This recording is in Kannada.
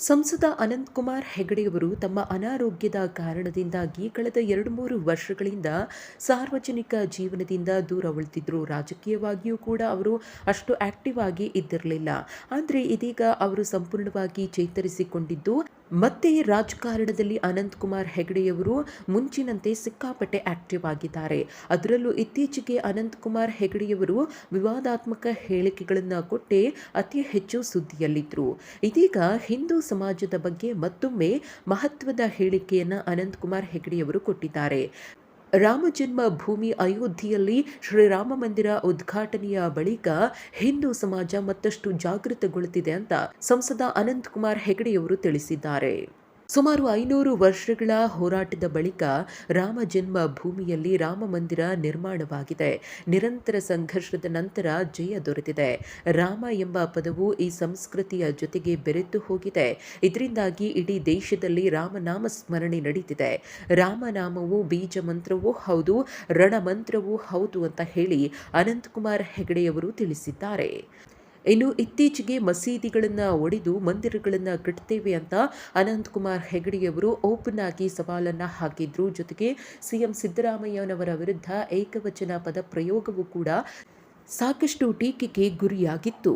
ಸಂಸದ ಅನಂತಕುಮಾರ್ ಹೆಗಡೆಯವರು ತಮ್ಮ ಅನಾರೋಗ್ಯದ ಕಾರಣದಿಂದಾಗಿ ಕಳೆದ ಎರಡು ಮೂರು ವರ್ಷಗಳಿಂದ ಸಾರ್ವಜನಿಕ ಜೀವನದಿಂದ ದೂರ ಉಳಿದಿದ್ದರು ರಾಜಕೀಯವಾಗಿಯೂ ಕೂಡ ಅವರು ಅಷ್ಟು ಆಕ್ಟಿವ್ ಆಗಿ ಇದ್ದಿರಲಿಲ್ಲ. ಆದರೆ ಇದೀಗ ಅವರು ಸಂಪೂರ್ಣವಾಗಿ ಚೇತರಿಸಿಕೊಂಡಿದ್ದು ಮತ್ತೆ ರಾಜಕಾರಣದಲ್ಲಿ ಅನಂತಕುಮಾರ್ ಹೆಗಡೆಯವರು ಮುಂಚಿನಂತೆ ಸಿಕ್ಕಾಪಟ್ಟೆ ಆಕ್ಟಿವ್ ಆಗಿದ್ದಾರೆ. ಅದರಲ್ಲೂ ಇತ್ತೀಚೆಗೆ ಅನಂತಕುಮಾರ್ ಹೆಗಡೆಯವರು ವಿವಾದಾತ್ಮಕ ಹೇಳಿಕೆಗಳನ್ನು ಕೊಟ್ಟೆ ಅತಿ ಹೆಚ್ಚು ಸುದ್ದಿಯಲ್ಲಿದ್ದರು ಇದೀಗ ಹಿಂದೂ ಸಮಾಜದ ಬಗ್ಗೆ ಮತ್ತೊಮ್ಮೆ ಮಹತ್ವದ ಹೇಳಿಕೆಯನ್ನು ಅನಂತಕುಮಾರ್ ಹೆಗಡೆಯವರು ಕೊಟ್ಟಿದ್ದಾರೆ. ರಾಮ ಜನ್ಮ ಭೂಮಿ ಅಯೋಧ್ಯೆಯಲ್ಲಿ ಶ್ರೀರಾಮ ಮಂದಿರ ಉದ್ಘಾಟನೆಯ ಬಳಿಕ ಹಿಂದೂ ಸಮಾಜ ಮತ್ತಷ್ಟು ಜಾಗೃತಗೊಳ್ಳುತ್ತಿದೆ ಅಂತ ಸಂಸದ ಅನಂತಕುಮಾರ್ ಹೆಗಡೆಯವರು ತಿಳಿಸಿದ್ದಾರೆ. ಸುಮಾರು ಐನೂರು ವರ್ಷಗಳ ಹೋರಾಟದ ಬಳಿಕ ರಾಮ ಜನ್ಮ ಭೂಮಿಯಲ್ಲಿ ರಾಮ ಮಂದಿರ ನಿರ್ಮಾಣವಾಗಿದೆ. ನಿರಂತರ ಸಂಘರ್ಷದ ನಂತರ ಜಯ ದೊರೆತಿದೆ. ರಾಮ ಎಂಬ ಪದವು ಈ ಸಂಸ್ಕೃತಿಯ ಜೊತೆಗೆ ಬೆರೆತು ಹೋಗಿದೆ. ಇದರಿಂದಾಗಿ ಇಡೀ ದೇಶದಲ್ಲಿ ರಾಮನಾಮ ಸ್ಮರಣೆ ನಡೀತಿದೆ. ರಾಮನಾಮವು ಬೀಜ ಮಂತ್ರವೂ ಹೌದು, ರಣಮಂತ್ರವೂ ಹೌದು ಅಂತ ಹೇಳಿ ಅನಂತಕುಮಾರ್ ಹೆಗಡೆಯವರು ತಿಳಿಸಿದ್ದಾರೆ. ಇನ್ನು ಇತ್ತೀಚೆಗೆ ಮಸೀದಿಗಳನ್ನು ಒಡೆದು ಮಂದಿರಗಳನ್ನು ಕಟ್ತೇವೆ ಅಂತ ಅನಂತಕುಮಾರ್ ಹೆಗಡೆಯವರು ಓಪನ್ ಆಗಿ ಸವಾಲನ್ನು ಹಾಕಿದ್ರು. ಜೊತೆಗೆ ಸಿಎಂ ಸಿದ್ದರಾಮಯ್ಯನವರ ವಿರುದ್ಧ ಏಕವಚನ ಪದ ಪ್ರಯೋಗವೂ ಕೂಡ ಸಾಕಷ್ಟು ಟೀಕೆಗೆ ಗುರಿಯಾಗಿತ್ತು.